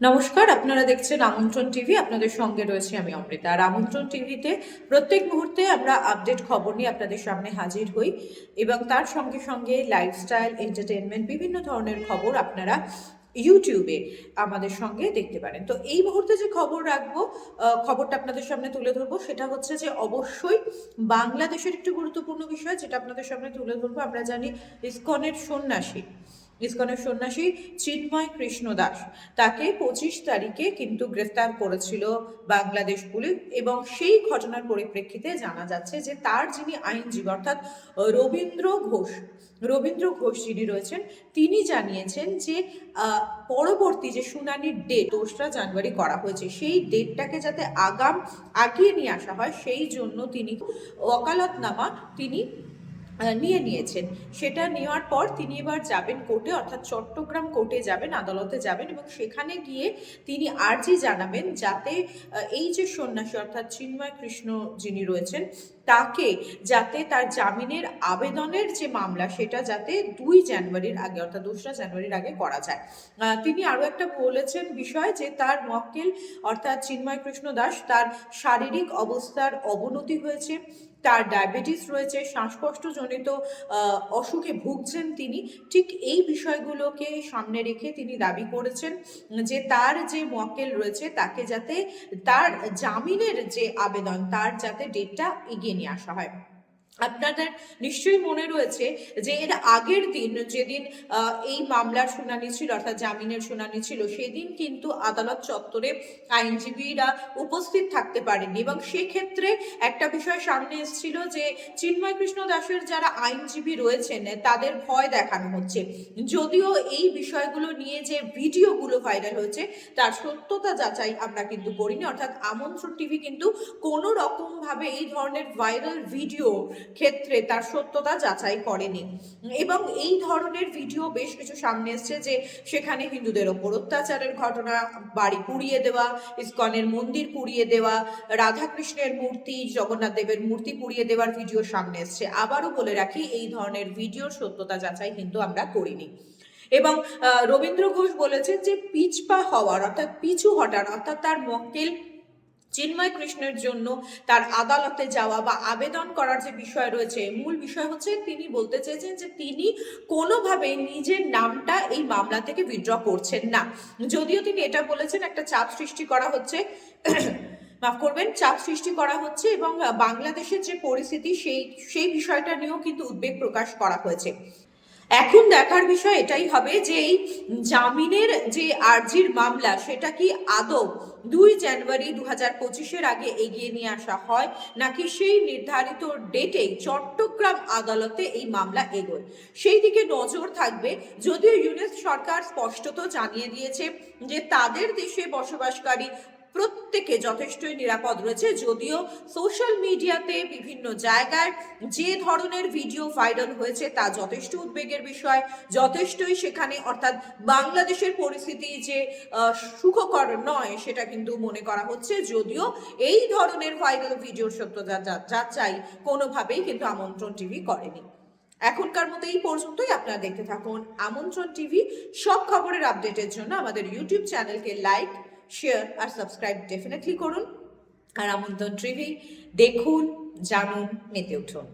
নমস্কার, আপনারা দেখছেন আমন্ত্রণ টিভি, আপনাদের সঙ্গে রয়েছে আমি অমৃতা। আর আমন্ত্রণ টিভিতে প্রত্যেক মুহূর্তে আমরা আপডেট খবর নিয়ে আপনাদের সামনে হাজির হই এবং তার সঙ্গে সঙ্গে লাইফস্টাইল এন্টারটেনমেন্ট বিভিন্ন ধরনের খবর আপনারা ইউটিউবে আমাদের সঙ্গে দেখতে পারেন। তো এই মুহূর্তে যে খবর রাখব খবরটা আপনাদের সামনে তুলে ধরবো, সেটা হচ্ছে যে অবশ্যই বাংলাদেশের একটি গুরুত্বপূর্ণ বিষয় যেটা আপনাদের সামনে তুলে ধরবো। আমরা জানি ইসকনের সন্ন্যাসী ইসকনের সন্ন্যাসী চিন্ময় কৃষ্ণ দাস। তাকে পঁচিশ তারিখে কিন্তু গ্রেফতার করেছিল বাংলাদেশ পুলিশ এবং সেই ঘটনার পরিপ্রেক্ষিতে জানা যাচ্ছে যে তার যিনি আইনজীবী, অর্থাৎ রবীন্দ্র ঘোষ রবীন্দ্র ঘোষ যিনি রয়েছেন, তিনি জানিয়েছেন যে পরবর্তী যে শুনানির ডেট দোসরা জানুয়ারি করা হয়েছে, সেই ডেটটাকে যাতে আগাম, আগিয়ে নিয়ে আসা হয়, সেই জন্য তিনি ওকালতনামা তিনি নিয়ে নিয়েছেন। সেটা নেওয়ার পর তিনি এবার যাবেন কোর্টে, অর্থাৎ চট্টগ্রাম কোর্টে যাবেন, আদালতে যাবেন এবং সেখানে গিয়ে তিনি আর্জি জানাবেন যাতে এই যে সন্ন্যাসী, অর্থাৎ চিন্ময় কৃষ্ণ যিনি রয়েছেন, তাকে যাতে তার জামিনের আবেদনের যে মামলা, সেটা যাতে দুই জানুয়ারির আগে, অর্থাৎ দোসরা জানুয়ারির আগে করা যায়। তিনি আরও একটা বলেছেন বিষয় যে তার মক্কেল, অর্থাৎ চিন্ময় কৃষ্ণ দাস, তার শারীরিক অবস্থার অবনতি হয়েছে, তার ডায়াবেটিস রয়েছে শ্বাসকষ্টজনিত আহ, অসুখে ভুগছেন তিনি ঠিক এই বিষয়গুলোকে সামনে রেখে তিনি দাবি করেছেন যে তার যে মক্কেল রয়েছে তাকে যাতে তার জামিনের যে আবেদন তার যাতে ডেটটা এগিয়ে নিয়ে আসা হয়। আপনাদের নিশ্চয়ই মনে রয়েছে যে এর আগের দিন যেদিন এই মামলার শুনানি ছিল, অর্থাৎ জামিনের শুনানি ছিল, সেদিন কিন্তু আদালত চত্বরে আইনজীবীরা উপস্থিত থাকতে পারেননি এবং সেক্ষেত্রে একটা বিষয় সামনে এসেছিল যে চিন্ময় কৃষ্ণ দাসের যারা আইনজীবী রয়েছেন, তাদের ভয় দেখানো হচ্ছে। যদিও এই বিষয়গুলো নিয়ে যে ভিডিওগুলো ভাইরাল হয়েছে, তার সত্যতা যাচাই আমরা কিন্তু করিনি। অর্থাৎ আমন্ত্রণ টিভি কিন্তু কোনো রকম ভাবে এই ধরনের ভাইরাল ভিডিও ক্ষেত্রে তার সত্যতা যাচাই করেনি। এবং এই ধরনের ভিডিও বেশ কিছু সামনে এসছে যে সেখানে হিন্দুদের ওপর অত্যাচারের ঘটনা, বাড়ি পুড়িয়ে দেওয়া, ইস্কনের মন্দির পুড়িয়ে দেওয়া, রাধাকৃষ্ণের মূর্তি, জগন্নাথ দেবের মূর্তি পুড়িয়ে দেওয়ার ভিডিও সামনে এসছে। আবারও বলে রাখি, এই ধরনের ভিডিওর সত্যতা যাচাই কিন্তু আমরা করিনি। এবং রবীন্দ্র ঘোষ বলেছেন যে পিছপা হওয়ার অর্থাৎ পিছু হটার অর্থাৎ তার মক্কেল চিন্ময় কৃষ্ণের জন্য তার আদালতে যাওয়া বা আবেদন করার যে বিষয় রয়েছে, মূল বিষয় হচ্ছে তিনি বলতে চেয়েছেন যে তিনি কোনোভাবে নিজের নামটা এই মামলা থেকে উইথড্র করছেন না। যদিও তিনি এটা বলেছেন, একটা চাপ সৃষ্টি করা হচ্ছে, মাফ করবেন, চাপ সৃষ্টি করা হচ্ছে এবং বাংলাদেশের যে পরিস্থিতি, সেই সেই বিষয়টা নিয়েও কিন্তু উদ্বেগ প্রকাশ করা হয়েছে। এখন দেখার বিষয় এটাই হবে যে এই জামিনের যে আর্জির মামলা, সেটা কি আদৌ দুই জানুয়ারি দু হাজার পঁচিশের আগে এগিয়ে নিয়ে আসা হয় নাকি সেই নির্ধারিত ডেটেই চট্টগ্রাম আদালতে এই মামলা এগোয়? সেই দিকে নজর থাকবে। যদিও ইউনেস সরকার স্পষ্টত জানিয়ে দিয়েছে যে তাদের দেশে বসবাসকারী প্রত্যেকে যথেষ্টই নিরাপদ রয়েছে। যদিও সোশ্যাল মিডিয়াতে বিভিন্ন জায়গায় যে ধরনের ভিডিও ভাইরাল হয়েছে তা যথেষ্ট উদ্বেগের বিষয়। যথেষ্টই সেখানে অর্থাৎ বাংলাদেশের পরিস্থিতি যে সুখকর নয় সেটা কিন্তু মনে করা হচ্ছে। যদিও এই ধরনের ভাইরাল ভিডিওর সত্যতা যা- যাচাই কোনোভাবেই কিন্তু আমন্ত্রণ টিভি করেনি। এখনকার মতো এই পর্যন্তই। আপনারা দেখতে থাকুন আমন্ত্রণ টিভি। সব খবরের আপডেটের জন্য আমাদের ইউটিউব চ্যানেলকে লাইক শেয়ার আর সাবস্ক্রাইব ডেফিনেটলি করুন। আর আমন্ত্রণ টিভি দেখুন জানুন মেতে উঠুন।